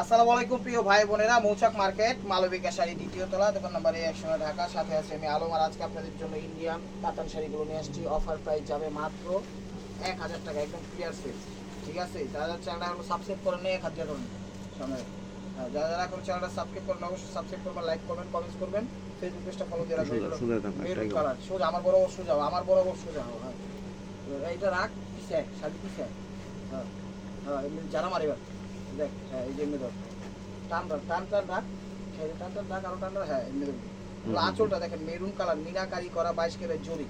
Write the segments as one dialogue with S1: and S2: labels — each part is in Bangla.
S1: আসসালামু আলাইকুম প্রিয় ভাই বোনেরা। মৌচাক মার্কেট মালবিকা শাড়ি দ্বিতীয় তলা দোকান নাম্বার একশো ঢাকা সাথে আছে আমি আলম। আর আজকে আপনাদের জন্য ইন্ডিয়ান কাতান শাড়িগুলো নিয়ে আসছি। অফার প্রাইস যাবে মাত্র এক হাজার টাকা একদম ক্লিয়ার সেল ঠিক আছে? যারা যারা চ্যানেলটা এখন সাবস্ক্রাইব করেন এক হাজার ধরুন। সামনে। হ্যাঁ, যারা যারা এখন চ্যানেলটা সাবস্ক্রাইব করেন অবশ্যই সাবস্ক্রাইব করবেন লাইক করবেন কমেন্টস করবেন। ফেসবুক পেজটা ফলো দিয়ে রাখবেন।
S2: সোজা- সোজা থাকো,
S1: মেরুন
S2: একটাই
S1: সোজা আমার আমার বরাবর সোজা। হ্যাঁ। এইটা রাখ পিছে শাড়ি পিছে হ্যাঁ। হ্যাঁ জানা মারিবার দেখ হ্যাঁ এই যে এমনি ধর টান ধর টান টান রাখ হ্যাঁ টান টান রাখ আরও টান হ্যাঁ এমনি ধর আঁচলটা দেখেন মেরুন কালার মিনাকারি করা বাইশ কেরের জরি।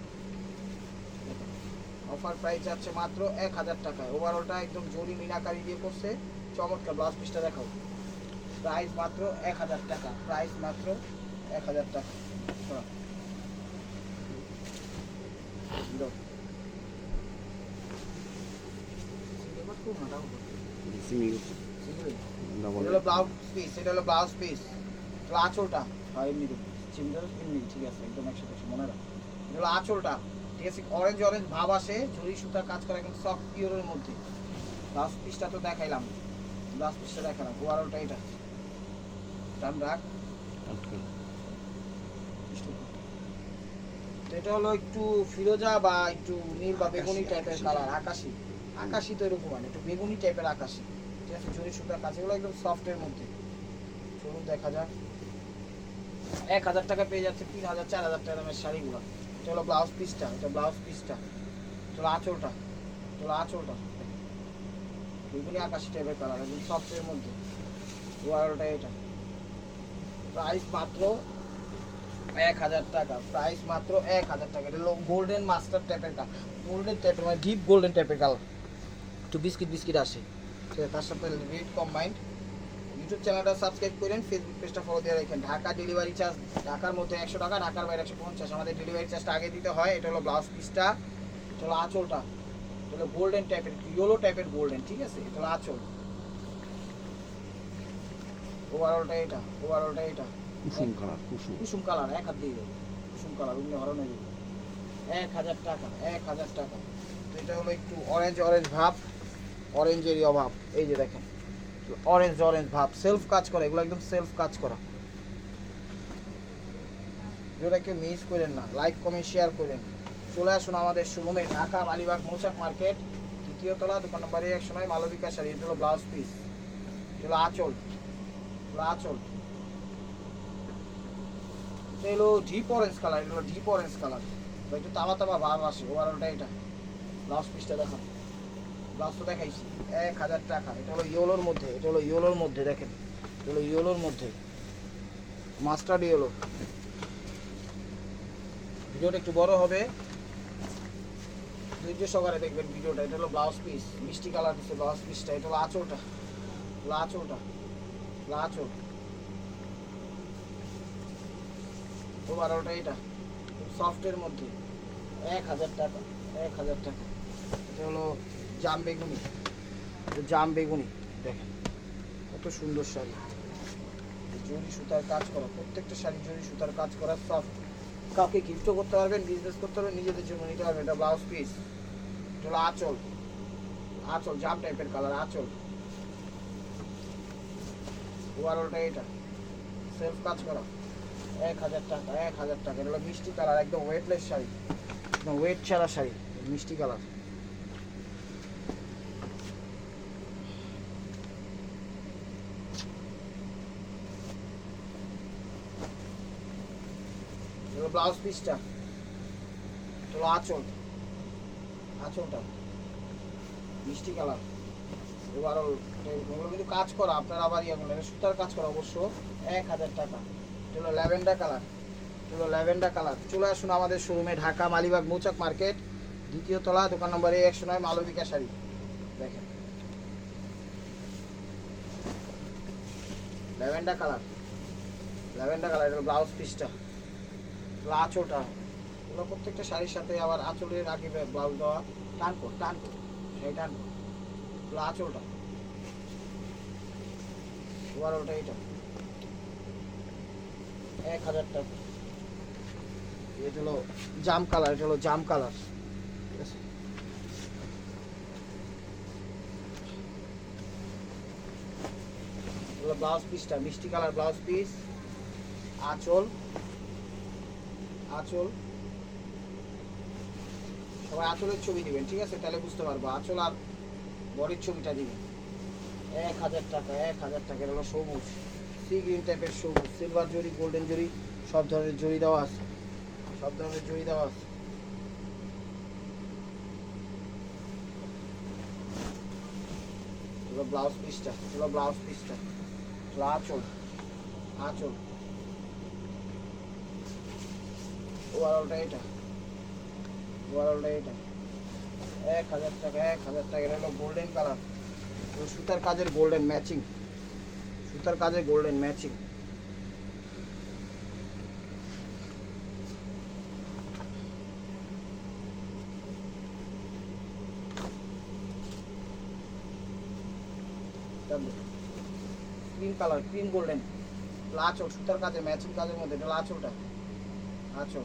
S1: অফার প্রাইস যাচ্ছে মাত্র এক হাজার টাকায়। ওভারঅলটা একদম জরি মিনাকারি দিয়ে করছে। চমৎকার ব্লাউজ পিসটা দেখাও। প্রাইস মাত্র এক হাজার টাকা। প্রাইস মাত্র এক হাজার টাকা। খুব এটা হলো ব্লাউজ পিস এটা হলো ব্লাউজ পিস এটা আঁচলটা। হয় এমনি দেবো চিমটা এমনি ঠিক আছে একদম মনে রাখ। এটা হলো আঁচলটা। ঠিক আছে অরেঞ্জ অরেঞ্জ ভাব আসে সুতার কাজ করে সফট পিওরের মধ্যে। ব্লাউজ পিসটা তো দেখাইলাম। ব্লাউজ পিসটা দেখালাম ওয়ারলটা এটা। টান রাখ তো এটা হলো একটু ফিরোজা বা একটু নীল বা বেগুনি টাইপের। কালার আকাশি। আকাশি তো এরকম একটু বেগুনি টাইপের আকাশি। ঠিক আছে ঝুরি সুতার একদম সফটের মধ্যে। চলুন দেখা যাক। এক হাজার টাকা পেয়ে যাচ্ছে, তিন হাজার, চার হাজার টাকা দামের শাড়িগুলো। এটা হলো ব্লাউজ পিসটা এটা ব্লাউজ পিসটা হলো আঁচলটা হলো আঁচলটা। বেগুনি আকাশি টাইপের কালার একদম সফটের মধ্যে। ওয়ারটা এটা। প্রাইস মাত্র এক হাজার টাকা প্রাইস মাত্র এক হাজার টাকা। এটা হলো গোল্ডেন মাস্টার টাইপের কালার গোল্ডেন টাইপের মানে ডিপ গোল্ডেন টাইপের কালার একটু বিস্কিট বিস্কিট আসে। তার সাথে রেড কম্বাইন্ড ইউটিউব চ্যানেলটা সাবস্ক্রাইব করেন ফেসবুক পেজটা ফলো দিয়ে রাখেন। ঢাকা ডেলিভারি চার্জ ঢাকার মধ্যে একশো টাকা ঢাকার বাইরে একশো পঞ্চাশ। আমাদের ডেলিভারি চার্জটা আগে দিতে হয় এটা হলো ব্লাউজ পিসটা এটা হলো আঁচলটা। এটা হলো গোল্ডেন টাইপের ইয়েলো টাইপের গোল্ডেন ঠিক আছে? এটা হলো আঁচল। ওভারঅলটা এটা ওভারঅলটা এটা।
S2: কুসুম কালার কুসুম।
S1: কুসুম কালার এক হাত দিয়ে দেবো। কুসুম কালার অন্য হরণে দেবো এক হাজার টাকা এক হাজার টাকা। তো এটা হলো একটু অরেঞ্জ অরেঞ্জ ভাব। অরেঞ্জেরই অভাব। এই যে দেখেন অরেঞ্জ অরেঞ্জ ভাব। সেলফ কাজ করা, এগুলো একদম সেলফ কাজ করা। কেউ মিস করেন না লাইক কমেন্ট শেয়ার করেন। চলে আসুন আমাদের শোরুমে ঢাকা মালিবাগ মৌচাক মার্কেট তৃতীয় তলা, দোকান নম্বর একশো নয় মালবিকা শাড়ি এটা হলো ব্লাউজ পিস এটা আঁচল। আঁচল। এটা হলো ডিপ অরেঞ্জ কালার এটা হলো ডিপ অরেঞ্জ কালার একটু তামা তামা ভাব আসে ওভারঅলটা এটা। ব্লাউজ পিসটা দেখান। ব্লাউজ দেখাইছি। এক হাজার টাকা। এটা হলো ইয়োলোর মধ্যে, এটা হলো ইয়োলোর মধ্যে, দেখেন। এটা হলো ইয়োলোর মধ্যে। মাস্টার্ড ইয়েলো ভিডিওটা একটু বড় হবে। ধৈর্য সহকারে দেখবেন ভিডিওটা। এটা হলো ব্লাউজ পিস মিষ্টি কালার দিচ্ছে ব্লাউজ পিসটা এটা হলো আঁচলটা। আঁচলটা। আঁচল। ওভারঅলটা এটা। সফটের মধ্যে। এক হাজার টাকা। এক হাজার টাকা। এটা হলো জাম বেগুনি। জাম বেগুনি, দেখেন, কত সুন্দর শাড়ি। জরি সুতার কাজ করা, প্রত্যেকটা শাড়ি জরি সুতার কাজ করা সফট কাউকে গিফটও করতে পারবেন বিজনেস করতে পারবেন, নিজেদের জন্য নিতে পারবেন। এটা ব্লাউজ পিস এটা আঁচল। আঁচল, জাম টাইপের কালার আঁচল। ওভারঅলটা এটা। সেলফ কাজ করা। এক হাজার টাকা, এক হাজার টাকা। এটা মিষ্টি কালার একদম ওয়েটলেস শাড়ি। একদম ওয়েট ছাড়া শাড়ি, মিষ্টি কালার এবার ব্লাউজ পিসটা। চলো আঁচল। আঁচলটা। মিষ্টি কালার। এবার ওগুলো কিন্তু কাজ করা, আপনার আবার ইয়ে করলেন। সুতার কাজ করা অবশ্য। এক হাজার টাকা। এটা হলো ল্যাভেন্ডার কালার। এটা হলো ল্যাভেন্ডার কালার। চলে আসুন আমাদের শোরুমে ঢাকা মালিবাগ মৌচাক মার্কেট, দ্বিতীয় তলা, দোকান নম্বর এ, একশো নয় মালবিকা শাড়ি দেখেন। Lavender colour. ল্যাভেন্ডার কালার, এটা ব্লাউজ পিসটা। আঁচলটা এগুলো প্রত্যেকটা শাড়ির সাথে আবার আঁচলের আগে ব্লাউজ দেওয়া। টান টান সেই টান এটা এক এটা হলো জাম কালার, এটা হলো জাম কালার। ব্লাউজ পিসটা, মিষ্টি কালার ব্লাউজ পিস, আঁচল। আঁচল। সবাই আঁচলের ছবি দিবেন, ঠিক আছে? তাহলে বুঝতে পারব। আঁচল আর বডির ছবিটা দিবেন। এক হাজার টাকা, এক হাজার টাকা হলো সবুজ। সি গ্রিন টাইপের সবুজ। সিলভার জরি গোল্ডেন জরি সব ধরনের জরি দেওয়া আছে। সব ধরনের জরি দেওয়া আছে। ব্লাউজ পিসটা ব্লাউজ পিসটা আঁচল। আঁচল। ওভারঅলটা এটা ওভারঅলটা এটা এক হাজার টাকা, এক হাজার টাকা। এটা গোল্ডেন কালার সুতার কাজের গোল্ডেন ম্যাচিং সুতার কাজের golden matching cream colour cream golden লাচল সুতার কাজে ম্যাচিং কাজের মধ্যে। এটা লাচলটা আচল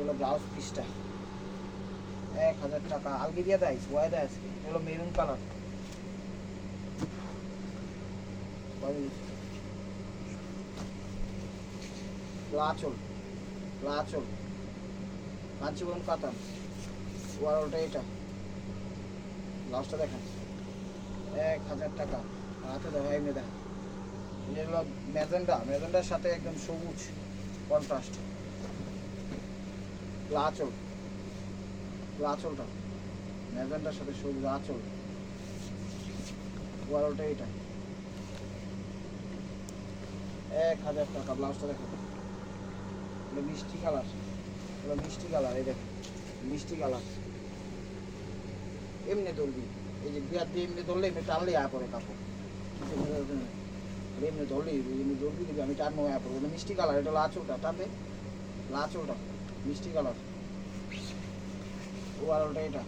S1: হলো ব্লাউজ পিসটা এক হাজার টাকা। আলগি দিয়ে দেয় ওয়াই দেয় আজকে। হলো মেরুন কালার লাচল লাচল। কাঞ্চিবরণ কাতান ওয়ারলটা এটা। ব্লাউজটা দেখেন। এক হাজার টাকা। হাতে দেখা এমনি দেখ এটা হলো ম্যাজেন্ডা। ম্যাজেন্ডার সাথে একদম সবুজ কন্ট্রাস্ট আঁচল আঁচলটা ম্যাজেন্ডার সাথে সবুজ আঁচল ওয়ারলটা এটা এক হাজার টাকা, ব্লাউজটা দেখো। এটা মিষ্টি কালার, এটা মিষ্টি কালার, এই দেখো, মিষ্টি কালার। এমনি ধরবি, এই যে বিয়ার দিয়ে এমনি ধরলে এমনি টানলেই আয়া পরে কাপড়। এমনি। আর এমনি ধরবি আমি টানবো আয়া পড়ব। এটা মিষ্টি কালার, এটা হলো আঁচলটা, টানবে। আঁচলটা। মিষ্টি কালার। ওভারঅলটা এটা।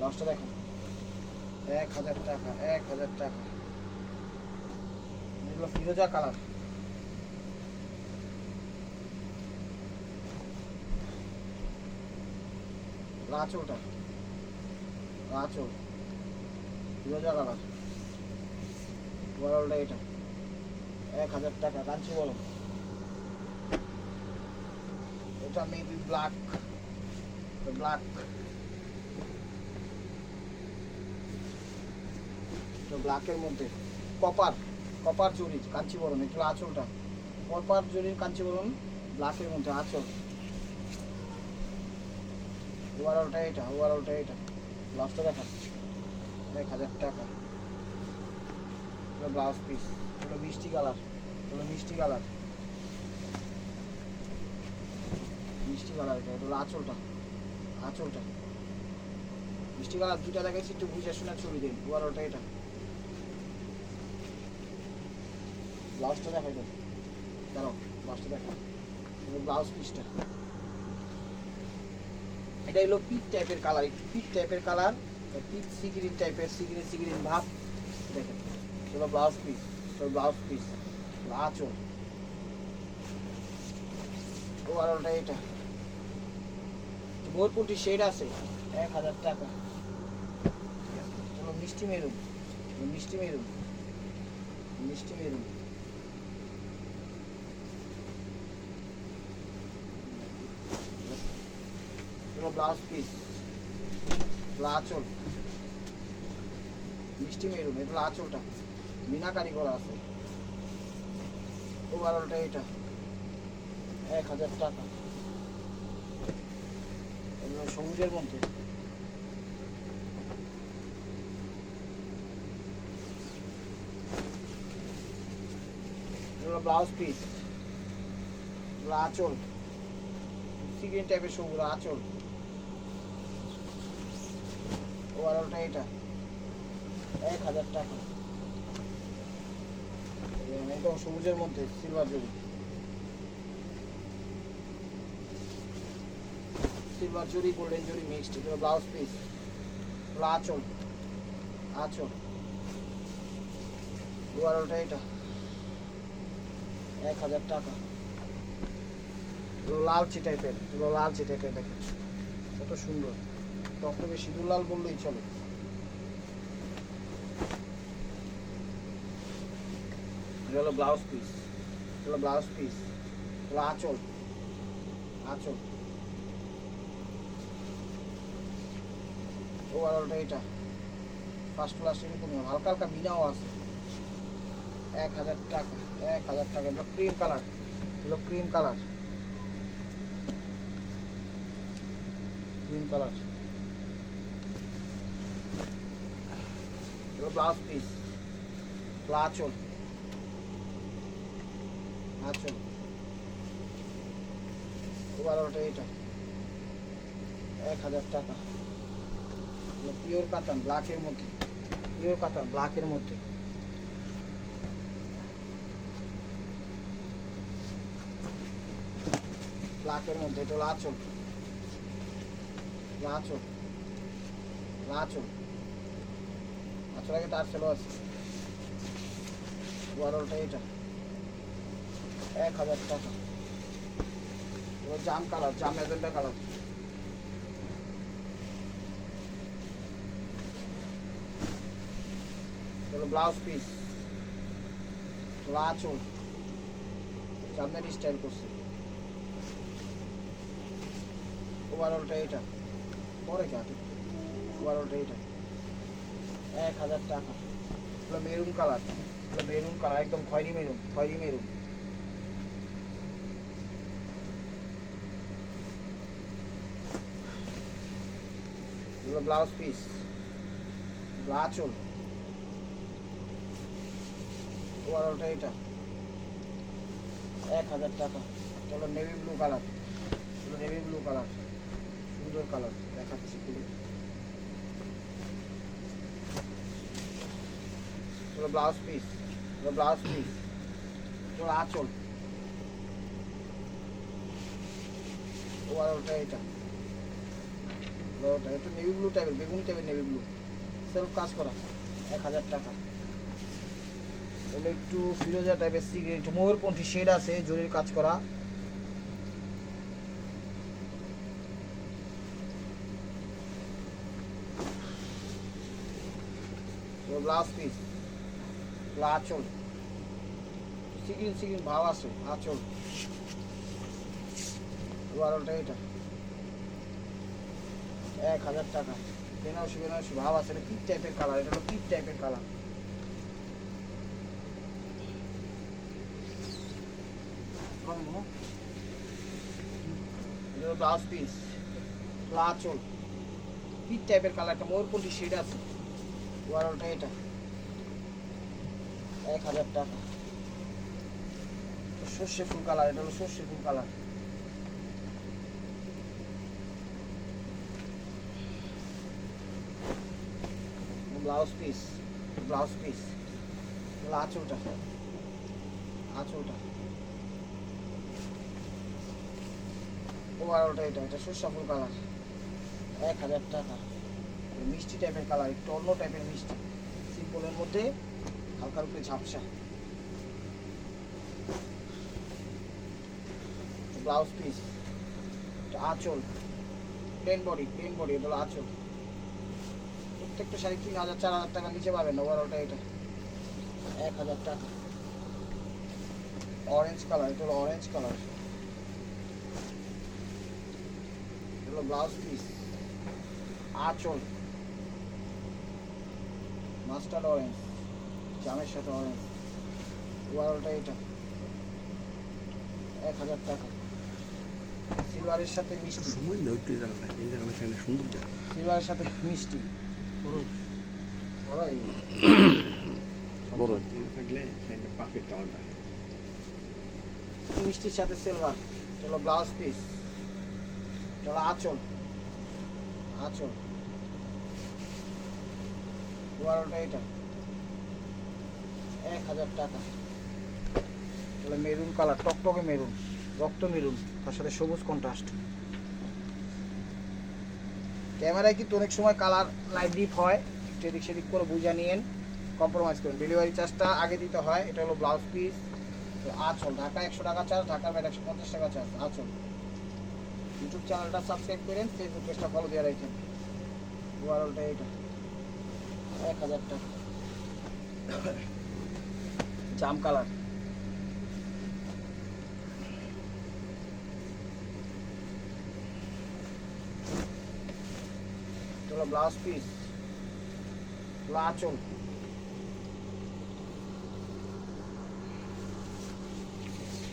S1: লসটা দেখো। এক হাজার টাকা, এক হাজার টাকা। এগুলো ফিরোজা কালার। লাচলটা লাচল ফিরোজা কালার। ওভারঅলটা এটা। এক হাজার টাকা কাঞ্চি বলো। এটা মেবি ব্ল্যাক ব্ল্যাক ব্ল্যাকের মধ্যে। কপার কপার জরি কাঞ্চিবরণ এটা আঁচলটা। কপার জরির কাঞ্চিবরণ ব্ল্যাকের মধ্যে, আঁচল। ওভারঅলটা এটা ওভারঅলটা এটা। ব্লাউজটা দেখা। এক হাজার টাকা। ব্লাউজ পিস এটা মিষ্টি কালার এটা মিষ্টি কালার মিষ্টি কালার এটা এটা হলো আঁচলটা আঁচলটা। মিষ্টি কালার দুটা দেখাইছি, একটু বুঝে শুনে ছবি দিন ওভারঅলটা এটা। ব্লাউজটা দেখাই দেন দাঁড়াও, ব্লাউজটা দেখা ব্লাউজ পিসটা। এটা হলো পিট টাইপের কালার। পিট টাইপের কালার পিট সিগ্রিন টাইপের, সিগ্রিন সিগ্রিন ভাব। দেখেন এগুলো ব্লাউজ পিস ব্লাউজ পিস। আঁচল। ওভারঅলটা এটা। ভোরপুরটি শেড আছে। এক হাজার টাকা। মিষ্টি মেরুন? মিষ্টি মেরুন? মিষ্টি মেরুন। ব্লাউজ পিস আঁচল? মিষ্টি মেরুন এগুলো আঁচলটা। মিনাকারি করা আছে। ওভারঅলটা এটা। এক হাজার টাকা। মধ্যে। এগুলো ব্লাউজ পিস এগুলো আঁচল, সিগ্রিন টাইপের সবুজ আঁচল। ওভারঅলটা এটা, এক হাজার টাকা। একদম সবুজের মধ্যে সিলভার জরি silver zari golden zari mixed blouse piece আঁচল আঁচল দুয়ারোটা এটা। এক হাজার টাকা। এগুলো লালচি টাইপের এগুলো লালচি টাইপের দেখেন। কত সুন্দর। টকটকে সিঁদুর লাল বললেই চলে। এটা ব্লাউজ পিস এটা ব্লাউজ পিস এগুলো আঁচল। আঁচল। ওভারঅলটা এটা। ফার্স্ট ক্লাস এরকম হালকা হালকা মিনাও আছে। এক হাজার টাকা, এক হাজার টাকা। এগুলো ক্রিম কালার এগুলো ক্রিম কালার ক্রিম কালার এগুলো ব্লাউজ পিস আঁচল আঁচল ওভারঅলটা এটা। এক হাজার টাকা। পিওর কাতান ব্ল্যাকের মধ্যে। পিওর কাতান ব্ল্যাকের মধ্যে। ব্ল্যাকের মধ্যে, এটা হলো আঁচল। আঁচল। আঁচল। আগে তার ছিল আছে। ওভারঅলটা এটা। এক হাজার টাকা। জাম কালার জাম ম্যাজেন্টা কালার ব্লাউজ পিস আঁচল জামদানি স্টাইল করছে। ওভারঅলটা এটা। পরে কাটে ওভারঅলটা এটা। এক হাজার টাকা। এগুলো মেরুন কালার এগুলো মেরুন কালার একদম খয়েরি মেরুন খয়েরি মেরুন এগুলো ব্লাউজ পিস আঁচল ওভারঅলটা এটা। এক হাজার টাকা। এটা নেভি ব্লু কালার হলো নেভি ব্লু কালার সুন্দর কালার দেখাচ্ছি খুলে। হলো ব্লাউজ পিস হলো ব্লাউজ পিস হলো আঁচল। ওভারঅলটা এটা। একটু নেভি ব্লু টাইপের বেগুনি টাইপের নেভি ব্লু সেলফ কাজ করা। এক হাজার টাকা। এগুলো একটু ফিরোজা টাইপের সিগারেট ময়ূরপন্থী শেড আছে, জরির কাজ করা। পিস ভাব আছে, আঁচল। এটা। এক হাজার টাকা। আছে, এটা পিট টাইপের কালার এটা হলো পিট টাইপের কালার ব্লাউজ পিস আঁচল পিট টাইপের কালারটা ময়ূরপন্থী শেড আছে। ওয়ারলটা এটা। এক হাজার টাকা। সর্ষে ফুল কালার এটা হলো সর্ষে ফুল colour blouse piece blouse piece আঁচলটা আঁচলটা ওভারঅলটা এটা এটা সর্ষা কালার এক হাজার টাকা। মিষ্টি টাইপের কালার একটু অন্য টাইপের মিষ্টি। সিম্পলের মধ্যে হালকার উপরে ঝাপসা। ব্লাউজ পিস আঁচল। প্লেন বডি প্লেন বডি এটা আঁচল। প্রত্যেকটা শাড়ি তিন হাজার, চার হাজার টাকা নিচে পাবেন ওভারঅলটা এটা। এক হাজার টাকা। অরেঞ্জ কালার এটা হলো অরেঞ্জ কালার এটা হলো ব্লাউজ পিস আঁচল। মাস্টার্ড অরেঞ্জ জামের সাথে অরেঞ্জ ওভারঅলটা এটা। এক হাজার টাকা। সিলভারের সাথে মিষ্টি।
S2: সময় না এই সেখানে সুন্দর জায়গা
S1: সিলভারের সাথে মিষ্টি। বড়
S2: বড় থাকলে সেটা
S1: মিষ্টির সাথে সিলভার চলো ব্লাউজ পিস চলো, আঁচল। আঁচল। বারোটা এটা। এক হাজার টাকা। তাহলে মেরুন কালার, টকটকে মেরুন, রক্ত মেরুন, তার সাথে সবুজ কন্ট্রাস্ট ক্যামেরায় কিন্তু অনেক সময় কালার লাইট ডিপ হয়, একটু এদিক সেদিক করে বুঝা নিয়েন কম্প্রোমাইজ করুন। ডেলিভারি চার্জটা আগে দিতে হয়, এটা হলো ব্লাউজ পিস আচল, ঢাকা একশো টাকা চার্জ ঢাকার ব্যাট একশো পঞ্চাশ টাকা চার্জ আচল। ইউটিউব চ্যানেলটা সাবস্ক্রাইব করেন ফেসবুক পেজটা ফলো দিয়ে রাখেন। ওভারঅলটা এটা এক হাজার টাকা। জাম কালার হলো ব্লাউজ পিস আঁচল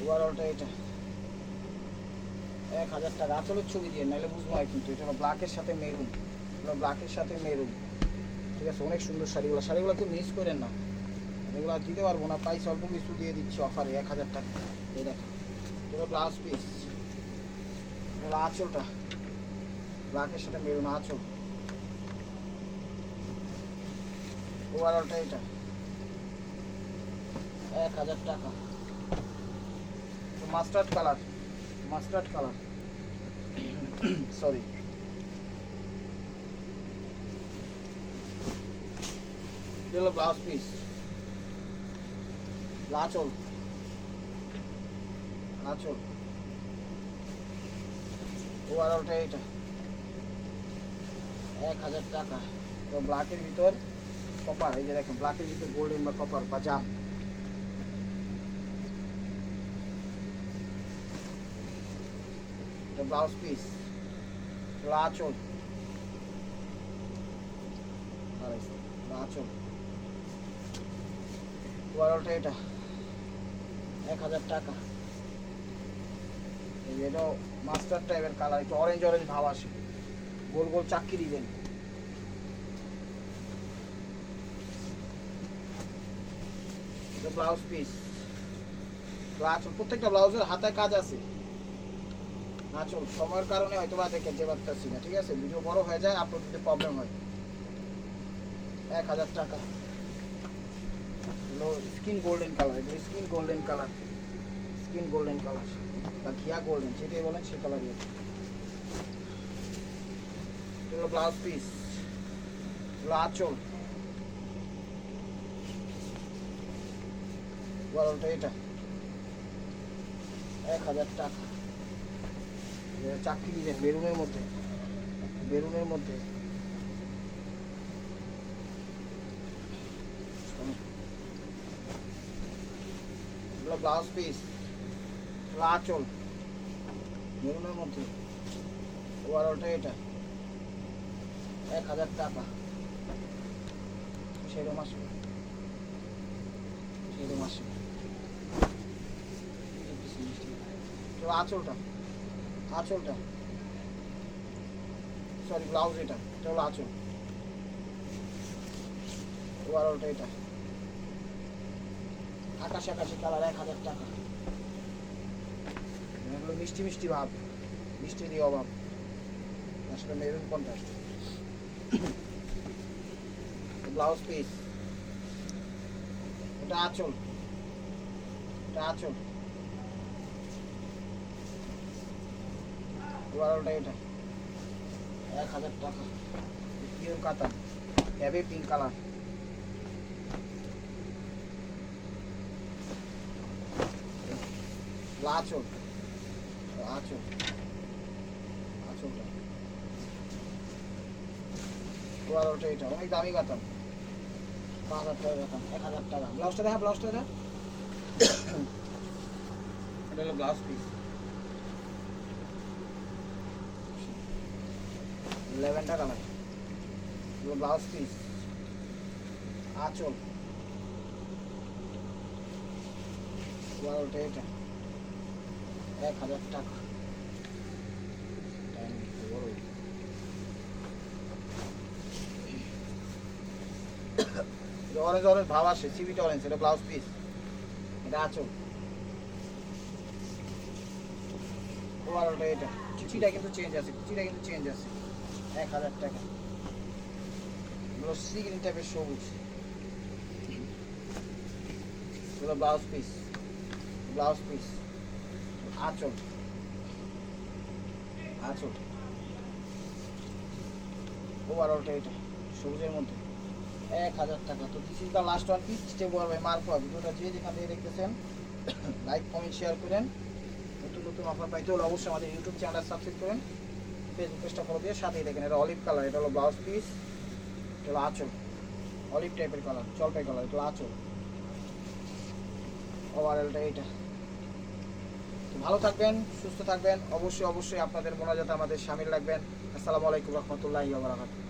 S1: ওভারঅলটা এটা এক হাজার টাকা। আঁচলের ছবি দিয়ে, নাহলে বুঝব হয় কিন্তু। এটা হলো ব্ল্যাকের সাথে মেরুন হলো ব্ল্যাকের সাথে মেরুন ঠিক আছে? অনেক সুন্দর শাড়িগুলো। শাড়িগুলো কেউ মিস করেন না। এগুলো দিতে পারব না। প্রাইস অল্প কিছু দিয়ে দিচ্ছি অফারে এক হাজার টাকা। এই দেখো। এটা ব্লাউজ পিস এটা আঁচলটা। ব্ল্যাকের সাথে মেরুন আঁচল। ওভারঅলটা এটা। এক হাজার টাকা। Mustard colour mustard colour. Sorry হলো ব্লাউজ পিস। আঁচল আঁচল ওভারঅলটা এটা এক হাজার টাকা। তো ব্ল্যাকের ভিতর কপার এই যে দেখেন ব্ল্যাকের ভিতর গোল্ডেন বা কপার বা জাম। ব্লাউজ পিস আঁচল আড়াইশো আঁচল ওভারঅলটা এটা, এক হাজার টাকা। এটাও মাস্টার টাইপের কালার, একটু অরেঞ্জ অরেঞ্জ ভাব আসে। গোল গোল চাক্কি দিবেন। Blouse piece. আঁচল প্রত্যেকটা ব্লাউজের হাতায় কাজ আছে। আঁচল সময়ের কারণে হয়তো বা দেখে যে পারতেছি না ঠিক আছে? ভিডিও বড় হয়ে যায় আপলোড দিতে প্রবলেম হয়। এক হাজার টাকা। হলো স্কিন গোল্ডেন কালার এটা skin golden colour skin golden colour বা ঘিয়া গোল্ডেন যেটাই বলেন সে কালারই ব্লাউজ পিস হলো আঁচল। বড়টা এটা। এক হাজার টাকা। চাকরি দিলেন বেরুনের মধ্যে। বেরুনের মধ্যে। ব্লাউজ পিস আঁচল। মেরুনের মধ্যে। ওভারঅলটা এটা। এক হাজার টাকা। সেরকম আসবে সেরকম আসবে আঁচলটা। আঁচলটা। সরি ব্লাউজ এটা। এটা হলো আঁচল। ওভারঅলটা এটা। আকাশি আকাশি কালার, এক হাজার টাকা। এগুলো মিষ্টি মিষ্টি ভাব। মিষ্টি দিয়ে অভাব। আসলে মেরুন কন্ট্রাস্ট ব্লাউজ পিস এটা আঁচল। এটা আঁচল। ওভারঅলটা এটা। এক হাজার টাকা। পিওর কাতান। হ্যাভি পিঙ্ক কালার আঁচল আঁচল আঁচলটা ওভারঅলটা এটা। অনেক দামি কাতান। পাঁচ হাজার টাকা কাতান। এক হাজার টাকা। ব্লাউজটা দেখা ব্লাউজটা দেখা। ব্লাউজ পিস লেভেনটা কালার এগুলো ব্লাউজ পিস আঁচল। এটা। এক হাজার টাকা। অরেঞ্জ অরেঞ্জ ভাব আসে সিবিটা অরেঞ্জ এটা ব্লাউজ পিস এটা আঁচল। বারোটা এটা। কুচিটা কিন্তু চেঞ্জ আছে, কুচিটা কিন্তু চেঞ্জ আছে। এক হাজার টাকা। এগুলো সিগ্রিন টাইপের সবুজ। এগুলো ব্লাউজ পিস ব্লাউজ পিস আঁচল। আঁচল। ওভারঅলটা এটা, সবুজের মধ্যে। এক হাজার টাকা। তো this is the last one piece step war by মার্কোয়া ভিডিওটা যে যেখান থেকে দেখতেছেন লাইক কমেন্ট শেয়ার করেন। নতুন নতুন অফার পাইতে হলে অবশ্যই আমাদের ইউটিউব চ্যানেল সাবস্ক্রাইব করেন। পেজটা ফলো দিয়ে সাথেই দেখেন, এটা অলিভ কালার এটা হলো ব্লাউজ পিস এটা আঁচল অলিভ টাইপের কালার জলপাই কালার এটা হলো আঁচল। ওভারঅলটা এইটা। ভালো থাকবেন, সুস্থ থাকবেন, অবশ্যই অবশ্যই আপনাদের মোনাজাতে আমাদের সামিল রাখবেন। আসসালামু আলাইকুম রহমতুল্লাহ বারাকাতুহু।